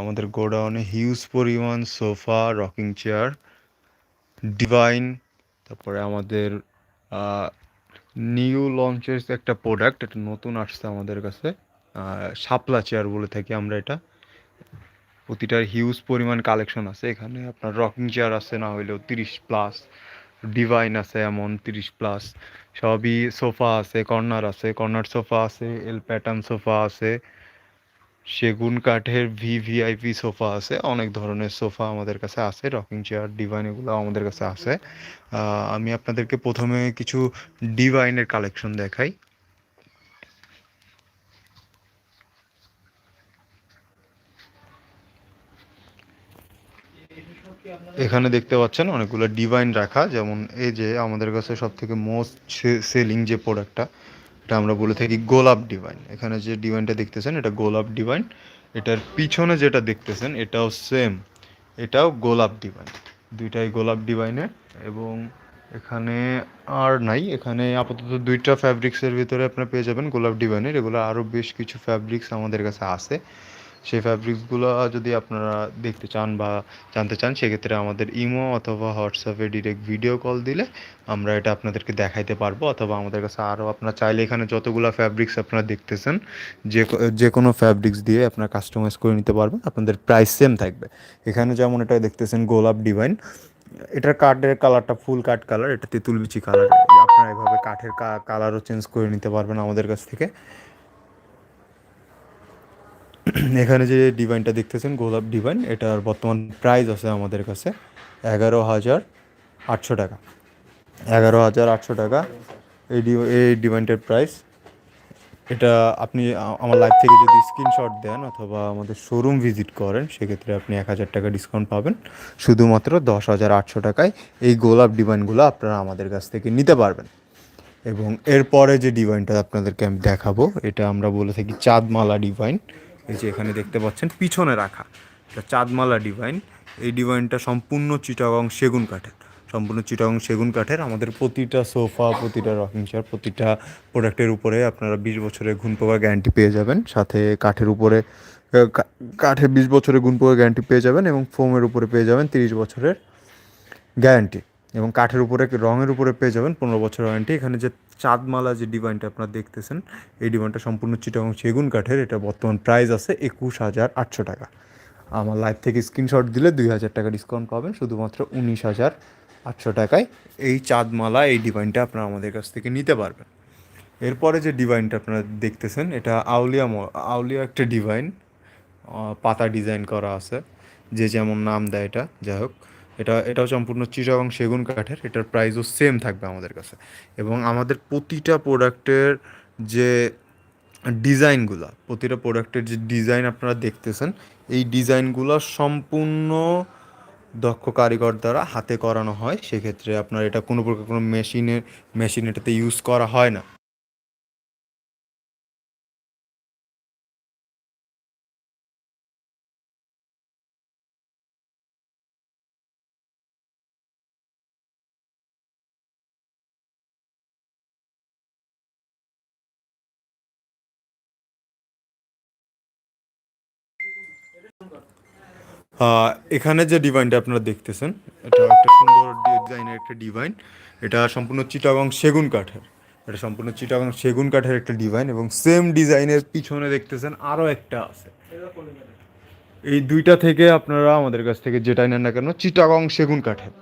আমাদের গোডাউনে হিউজ পরিমাণ সোফা, রকিং চেয়ার, ডিভাইন, তারপরে আমাদের নিউ লঞ্চের একটা প্রোডাক্ট, এটা নতুন আসছে আমাদের কাছে শাপলা চেয়ার বলে থাকি আমরা এটা। প্রতিটার হিউজ পরিমাণ কালেকশন আছে এখানে, আপনার রকিং চেয়ার আছে, না হইলেও তিরিশ প্লাস, ডিভাইন আছে এমন তিরিশ প্লাস, সবই সোফা আছে, কর্নার আছে, কর্নার সোফা আছে, এল প্যাটার্ন সোফা আছে সেগুন কাঠের ভি ভিআইপি সোফা আছে, অনেক ধরনের সোফা আমাদের কাছে আছে রকিং চেয়ার ডিভাইন এগুলো আমাদের কাছে আছে। আমি আপনাদেরকে প্রথমে কিছু ডিভাইনের কালেকশন দেখাই। এখানে দেখতে পাচ্ছেন অনেকগুলো ডিভাইন রাখা, যেমন এই যে আমাদের কাছে সব থেকে মোস্ট সেলিং যে প্রোডাক্টটা এটা আমরা বলে থাকি গোলাপ ডিভাইন এখানে যে ডিভাইনটা দেখতেছেন, এটা গোলাপ ডিভাইন এটার পিছনে যেটা দেখতেছেন, এটাও সেম এটাও গোলাপ ডিভাইন দুইটাই গোলাপ ডিভাইনের এবং এখানে আর নাই। এখানে আপাতত দুইটা ফ্যাব্রিক্সের ভিতরে আপনারা পেয়ে যাবেন গোলাপ ডিভাইনের এগুলো আরও বেশ কিছু ফ্যাব্রিক্স আমাদের কাছে আছে। সেই ফ্যাব্রিক্সগুলো যদি আপনারা দেখতে চান বা জানতে চান, সেক্ষেত্রে আমাদের ইমো অথবা হোয়াটসঅ্যাপে ডিরেক্ট ভিডিও কল দিলে আমরা এটা আপনাদেরকে দেখাইতে পারব। অথবা আমাদের কাছে আরও আপনারা চাইলে এখানে যতগুলো ফ্যাব্রিক্স আপনারা দেখতেছেন, যে যে কোনো ফ্যাব্রিক্স দিয়ে আপনারা কাস্টমাইজ করে নিতে পারবেন। আপনাদের প্রাইস সেম থাকবে। এখানে যেমন এটা দেখতেছেন গোলাপ ডিভাইন এটার কাঠের কালারটা ফুল কাঠ কালার এটা তেঁতুল বিচি কালার আপনারা এভাবে কাঠের কালারও চেঞ্জ করে নিতে পারবেন আমাদের কাছ থেকে। এখানে যে ডিভাইনটা দেখতেছেন, গোলাপ ডিভাইন এটার বর্তমান প্রাইস আছে আমাদের কাছে এগারো হাজার আটশো টাকা। এগারো হাজার আটশো টাকা এই এই ডিভাইনটার প্রাইস এটা আপনি আমার লাইভ থেকে যদি স্ক্রিনশট দেন অথবা আমাদের শোরুম ভিজিট করেন, সেক্ষেত্রে আপনি এক হাজার টাকা ডিসকাউন্ট পাবেন। শুধুমাত্র দশ হাজার আটশো টাকায় এই গোলাপ ডিভাইনগুলো আপনারা আমাদের কাছ থেকে নিতে পারবেন। এবং এরপরে যে ডিভাইনটা আপনাদেরকে আমি দেখাবো, এটা আমরা বলে থাকি চাঁদমালা ডিভাইন এই যে এখানে দেখতে পাচ্ছেন, পিছনে রাখা। এটা চাঁদমালা ডিভাইন এই ডিভাইনটা সম্পূর্ণ চিটাগং সেগুন কাঠের। সম্পূর্ণ চিটাগং সেগুন কাঠের। আমাদের প্রতিটা সোফা, প্রতিটা রকিং চেয়ার প্রতিটা প্রোডাক্টের উপরে আপনারা বিশ বছরের ঘুণ পোকা গ্যারান্টি পেয়ে যাবেন। সাথে কাঠের উপরে কাঠের বিশ বছরের গুণ পোকা গ্যারান্টি পেয়ে যাবেন এবং ফোমের উপরে পেয়ে যাবেন তিরিশ বছরের গ্যারান্টি এবং কাঠের উপরে, রঙের উপরে পেয়ে যাবেন পনেরো বছর ওয়ারেন্টি এখানে যে চাঁদমালা যে ডিভাইনটা আপনারা দেখতেছেন, এই ডিভাইনটা সম্পূর্ণ চিটাগং সেগুন কাঠের। এটা বর্তমান প্রাইস আছে একুশ হাজার আটশো টাকা। আমার লাইভ থেকে স্ক্রিনশট দিলে দুই হাজার টাকা ডিসকাউন্ট পাবেন, শুধুমাত্র উনিশ হাজার আটশো টাকায়। এই চাঁদমালা, এই ডিভাইনটা আপনারা আমাদের কাছ থেকে নিতে পারবেন। এরপরে যে ডিভাইনটা আপনারা দেখতেছেন, এটা আউলিয়া আউলিয়া একটা ডিভাইন পাতা ডিজাইন করা আছে। যে যেমন নাম দেয় এটা, যাই হোক। এটা, এটাও সম্পূর্ণ চিরা এবং সেগুন কাঠের, এটার প্রাইসও সেম থাকবে আমাদের কাছে। এবং আমাদের প্রতিটা প্রোডাক্টের যে ডিজাইনগুলো প্রতিটা প্রোডাক্টের যে ডিজাইন আপনারা দেখতেছেন, এই ডিজাইনগুলো সম্পূর্ণ দক্ষ কারিগর দ্বারা হাতে করানো হয়। সেক্ষেত্রে আপনার এটা কোনো প্রকার কোনো মেশিনের মেশিন এটাতে ইউজ করা হয় না। এখানে যে ডিভাইনটা আপনারা দেখতেছেন, এটা একটা সুন্দর ডিজাইনের একটা ডিভাইন। এটা সম্পূর্ণ চিটাগং সেগুন কাঠের। এটা সম্পূর্ণ চিটাগং সেগুন কাঠের একটা ডিভাইন এবং সেম ডিজাইনের পিছনে দেখতেছেন আরও একটা আছে। এই দুইটা থেকে আপনারা আমাদের কাছ থেকে যেটাই নেন না কেন, চিটাগং সেগুন কাঠের।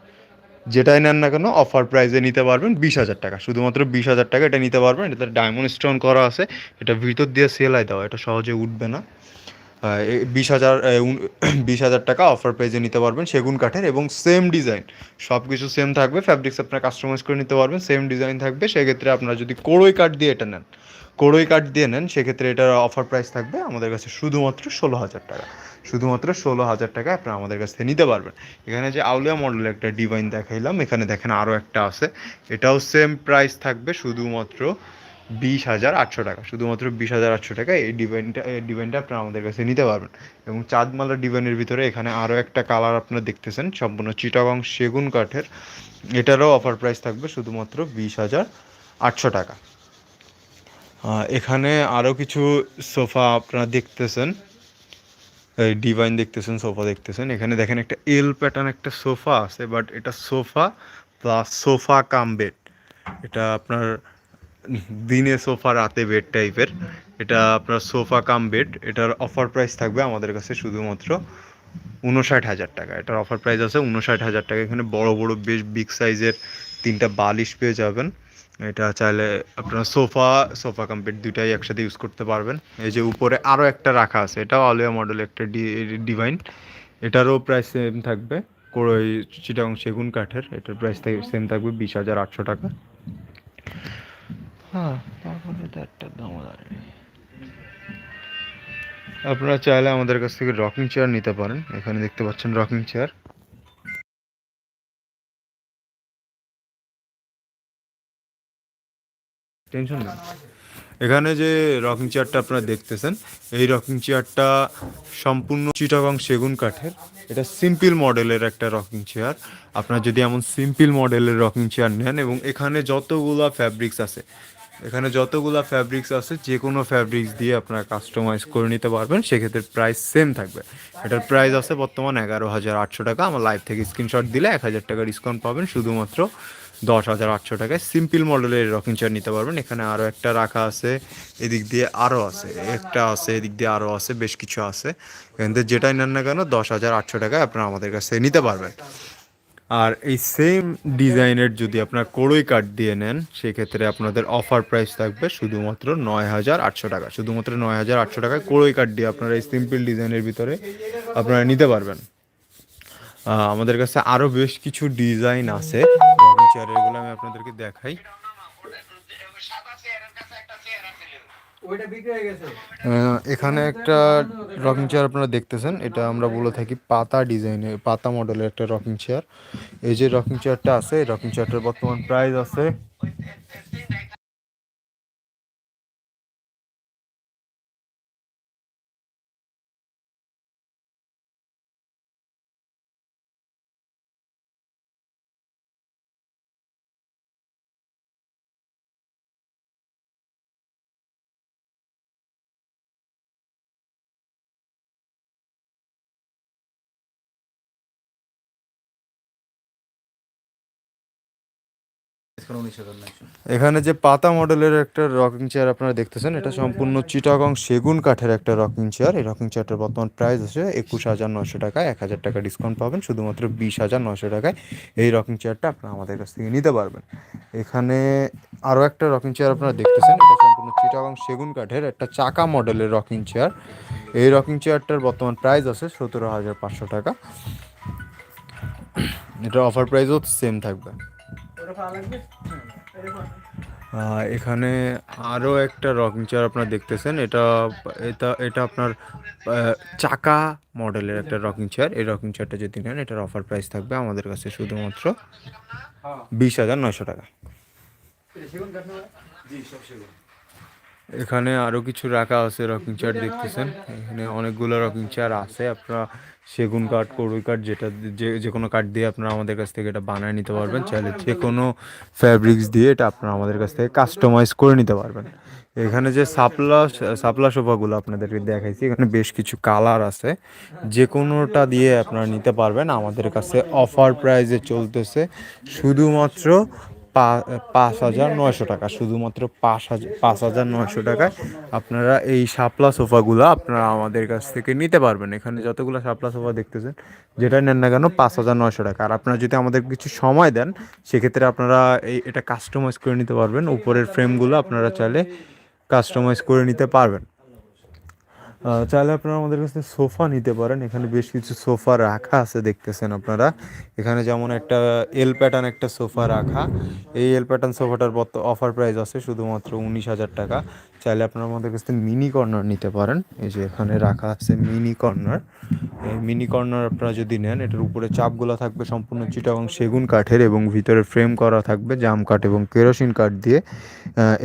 যেটাই নেন না কেন অফার প্রাইসে নিতে পারবেন বিশ হাজার টাকা। শুধুমাত্র বিশ হাজার টাকা এটা নিতে পারবেন। এটাতে ডায়মন্ড স্টোন করা আছে। এটা ভিতর দিয়ে সেলাই দেওয়া, এটা সহজে উঠবে না। বিশ হাজার বিশ হাজার টাকা অফার প্রাইজে নিতে পারবেন সেগুন কাঠের এবং সেম ডিজাইন সব কিছু সেম থাকবে ফ্যাব্রিক্স আপনার কাস্টমাইজ করে নিতে পারবেন সেম ডিজাইন থাকবে। সেক্ষেত্রে আপনারা যদি কোড়ই কাঠ দিয়ে এটা নেন, কোড়ই কাঠ দিয়ে নেন, সেক্ষেত্রে এটার অফার প্রাইস থাকবে আমাদের কাছে শুধুমাত্র ষোলো হাজার টাকা। শুধুমাত্র ষোলো হাজার টাকা আপনারা আমাদের কাছ থেকে নিতে পারবেন। এখানে যে আউলিয়া মডেলের একটা ডিভাইন দেখাইলাম, এখানে দেখেন আরও একটা আছে। এটাও সেম প্রাইস থাকবে শুধুমাত্র বিশ হাজার আটশো টাকা, শুধুমাত্র বিশ হাজার আটশো টাকা এই ডিভাইনটা ডিভাইনটা আপনারা আমাদের কাছে নিতে পারবেন। এবং চাঁদমালা ডিভাইনের ভিতরে এখানে আরও একটা কালার আপনারা দেখতেছেন, সম্পূর্ণ চিটাগং সেগুন কাঠের। এটারও অফার প্রাইস থাকবে শুধুমাত্র বিশ হাজার আটশো টাকা। এখানে আরও কিছু সোফা আপনারা দেখতেছেন ডিভাইন দেখতেছেন, সোফা দেখতেছেন। এখানে দেখেন একটা এল প্যাটার্ন একটা সোফা আছে বাট এটা sofa plus sofa cum bed. এটা আপনার দিনে সোফা, রাতে বেড টাইপের এটা আপনার সোফা কাম বেড এটার অফার প্রাইস থাকবে আমাদের কাছে শুধুমাত্র উনষাট হাজার টাকা। এটার অফার প্রাইস আছে উনষাট হাজার টাকা। এখানে বড় বড়, বেশ বিগ সাইজের তিনটা বালিশ পেয়ে যাবেন। এটা চাইলে আপনার সোফা সোফা কাম্পেট দুইটাই একসাথে ইউজ করতে পারবেন। এই যে উপরে আরও একটা রাখা আছে এটা অলিয়া মডেল একটা ডিভাইন এটারও প্রাইস সেম থাকবে চিটাং সেগুন কাঠের। এটার প্রাইস সেম থাকবে বিশ হাজার আটশো টাকা। হ্যাঁ তারপরে তো একটা আপনারা চাইলে আমাদের কাছ থেকে রকিং চেয়ার নিতে পারেন। এখানে দেখতে পাচ্ছেন রকিং চেয়ার টেনশন নেই। এখানে যে রকিং চেয়ারটা আপনারা দেখতেছেন, এই রকিং চেয়ারটা সম্পূর্ণ চিটাগং সেগুন কাঠের। এটা সিম্পল মডেলের একটা রকিং চেয়ার আপনারা যদি এমন সিম্পল মডেলের রকিং চেয়ার নেন এবং এখানে যতগুলা ফ্যাব্রিক্স আছে এখানে যতগুলা ফ্যাব্রিক্স আছে যে কোনো ফ্যাব্রিক্স দিয়ে আপনারা কাস্টমাইজ করে নিতে পারবেন, সেক্ষেত্রে প্রাইস সেম থাকবে। এটার প্রাইস আছে বর্তমান এগারো হাজার আটশো টাকা। আমার লাইভ থেকে স্ক্রিনশট দিলে এক হাজার টাকা ডিসকাউন্ট পাবেন। শুধুমাত্র দশ হাজার আটশো টাকায় সিম্পল মডেলের রকিং চেয়ার নিতে পারবেন। এখানে আরও একটা রাখা আছে, এদিক দিয়ে আরও আছে, একটা আছে, এদিক দিয়ে আরও আছে, বেশ কিছু আছে। এখান থেকে যেটাই নেন না কেন দশ হাজার আটশো টাকায় আপনারা আমাদের কাছে নিতে পারবেন। আর এই সেম ডিজাইনের যদি আপনার কড়ই কাঠ দিয়ে নেন, সেক্ষেত্রে আপনাদের অফার প্রাইস থাকবে শুধুমাত্র নয় হাজার আটশো টাকা। শুধুমাত্র নয় হাজার আটশো টাকায় কড়ই কাঠ দিয়ে আপনারা এই সিম্পল ডিজাইনের ভিতরে আপনারা নিতে পারবেন। আমাদের কাছে আরও বেশ কিছু ডিজাইন আছে। চেয়ারগুলো আমি আপনাদেরকে দেখাই। এখানে একটা রকিং চেয়ার আপনারা দেখতেছেন, এটা আমরা বলে থাকি পাতা ডিজাইনের পাতা মডেলের একটা রকিং চেয়ার এই যে রকিং চেয়ারটা আছে রকিং চেয়ারটার বর্তমান প্রাইস আছে এখানে যে পাতা মডেলের একটা রকিং চেয়ার আপনারা দেখতেছেন, এটা সম্পূর্ণ চিটাগং সেগুন কাঠের একটা রকিং চেয়ার এই রকিং চেয়ারটার বর্তমান প্রাইস আছে একুশ হাজার নশো টাকায়। এক হাজার টাকা ডিসকাউন্ট পাবেন, শুধুমাত্র বিশ হাজার নশো টাকায়। এই রকিং চেয়ারটা আপনারা আমাদের কাছ থেকে নিতে পারবেন। এখানে আরও একটা রকিং চেয়ার আপনারা দেখতেছেন, এটা সম্পূর্ণ চিটাগং সেগুন কাঠের একটা চাকা মডেলের রকিং চেয়ার এই রকিং চেয়ারটার বর্তমান প্রাইস আছে সতেরো হাজার পাঁচশো টাকা। এটার অফার প্রাইসও সেম থাকবে। এখানে আরও একটা রকিং চেয়ার আপনার দেখতেছেন এটা এটা এটা আপনার চাকা মডেলের একটা রকিং চেয়ার এই রকিং চেয়ারটা যদি নেন এটার অফার প্রাইস থাকবে আমাদের কাছে শুধুমাত্র হ্যাঁ। বিশ হাজার নয়শো টাকা। জি সব এখানে আরও কিছু রাখা আছে রকিং চেয়ার দেখতেছেন। এখানে অনেকগুলো রকিং চেয়ার আছে, আপনারা সেগুন কাঠ করুই কাঠ, যেটা যে যে কোনো কাঠ দিয়ে আপনারা আমাদের কাছ থেকে এটা বানায় নিতে পারবেন। চাইলে যে কোনো ফ্যাব্রিক্স দিয়ে এটা আপনারা আমাদের কাছ থেকে কাস্টমাইজ করে নিতে পারবেন। এখানে যে সাপলা সাপলা সোফাগুলো আপনাদেরকে দেখাইছি, এখানে বেশ কিছু কালার আছে। যে কোনোটা দিয়ে আপনারা নিতে পারবেন। আমাদের কাছে অফার প্রাইসে চলতেছে। শুধুমাত্র পাঁচ হাজার নয়শো টাকা। শুধুমাত্র পাঁচ হাজার পাঁচ হাজার নয়শো টাকায় আপনারা এই শাপলা সোফাগুলো আপনারা আমাদের কাছ থেকে নিতে পারবেন। এখানে যতগুলো শাপলা সোফা দেখতেছেন, যেটা নেন না কেন পাঁচ হাজার নয়শো টাকা। আর আপনারা যদি আমাদের কিছু সময় দেন, সেক্ষেত্রে আপনারা এই, এটা কাস্টমাইজ করে নিতে পারবেন। উপরের ফ্রেমগুলো আপনারা চাইলে কাস্টমাইজ করে নিতে পারবেন। চাইলে আপনারা আমাদের কাছে সোফা নিতে পারেন। এখানে বেশ কিছু সোফা রাখা আছে, দেখতেছেন আপনারা। এখানে যেমন একটা এল প্যাটার্ন একটা সোফা রাখা। এই এল প্যাটার্ন সোফাটার অফার প্রাইস আছে শুধুমাত্র উনিশ হাজার টাকা। চাইলে আপনারা আমাদের কাছ থেকে মিনি কর্নার নিতে পারেন। এই যে এখানে রাখা আছে মিনি কর্নার এই মিনি কর্নার আপনারা যদি নেন, এটার উপরে চাপগুলো থাকবে সম্পূর্ণ চিটাগং সেগুন কাঠের এবং ভিতরে ফ্রেম করা থাকবে জাম কাঠ এবং কেরোসিন কাঠ দিয়ে।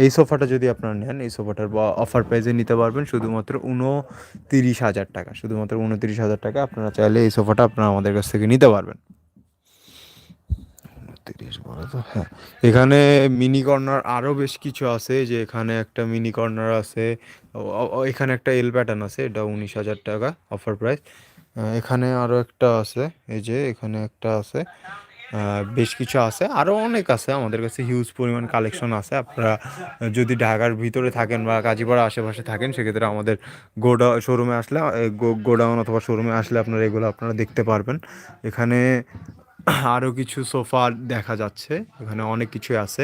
এই সোফাটা যদি আপনারা নেন, এই সোফাটার অফার প্রাইজে নিতে পারবেন শুধুমাত্র উনতিরিশ হাজার টাকা। শুধুমাত্র উনতিরিশ হাজার টাকা আপনারা চাইলে এই সোফাটা আপনারা আমাদের কাছ থেকে নিতে পারবেন। তো। হ্যাঁ এখানে মিনি কর্নার আরও বেশ কিছু আছে, যে এখানে একটা মিনি কর্নার আছে এখানে একটা এল প্যাটার্ন আছে, এটা উনিশ হাজার টাকা অফার প্রাইস এখানে আরও একটা আছে, এই যে এখানে একটা আছে। বেশ কিছু আছে আরও অনেক আছে, আমাদের কাছে হিউজ পরিমাণ কালেকশন আছে। আপনারা যদি ঢাকার ভিতরে থাকেন বা কাজীপাড়া আশেপাশে থাকেন, সেক্ষেত্রে আমাদের গোডা শোরুমে আসলে গোডাউন অথবা শোরুমে আসলে আপনারা এগুলো আপনারা দেখতে পারবেন। এখানে আরও কিছু সোফা দেখা যাচ্ছে। এখানে অনেক কিছুই আছে।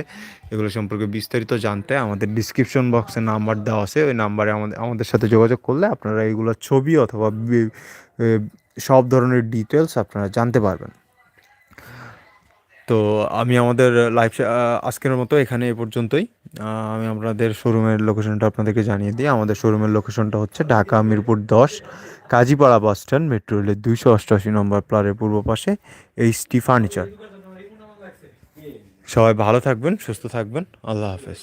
এগুলো সম্পর্কে বিস্তারিত জানতে আমাদের ডিসক্রিপশন বক্সে নাম্বার দেওয়া আছে। ওই নাম্বারে আমাদের আমাদের সাথে যোগাযোগ করলে আপনারা এইগুলোর ছবি অথবা সব ধরনের ডিটেলস আপনারা জানতে পারবেন। তো আমি আমাদের লাইভ আজকের মতো এখানে এ পর্যন্তই। আমি আপনাদের শোরুমের লোকেশনটা আপনাদেরকে জানিয়ে দিই। আমাদের শোরুমের লোকেশনটা হচ্ছে ঢাকা মিরপুর দশ, কাজীপাড়া বাস স্ট্যান্ড মেট্রো রেলের দুইশো অষ্টআশি নম্বর প্লারের পূর্ব পাশে এইচ টি ফার্নিচার সবাই ভালো থাকবেন, সুস্থ থাকবেন। আল্লাহ হাফেজ।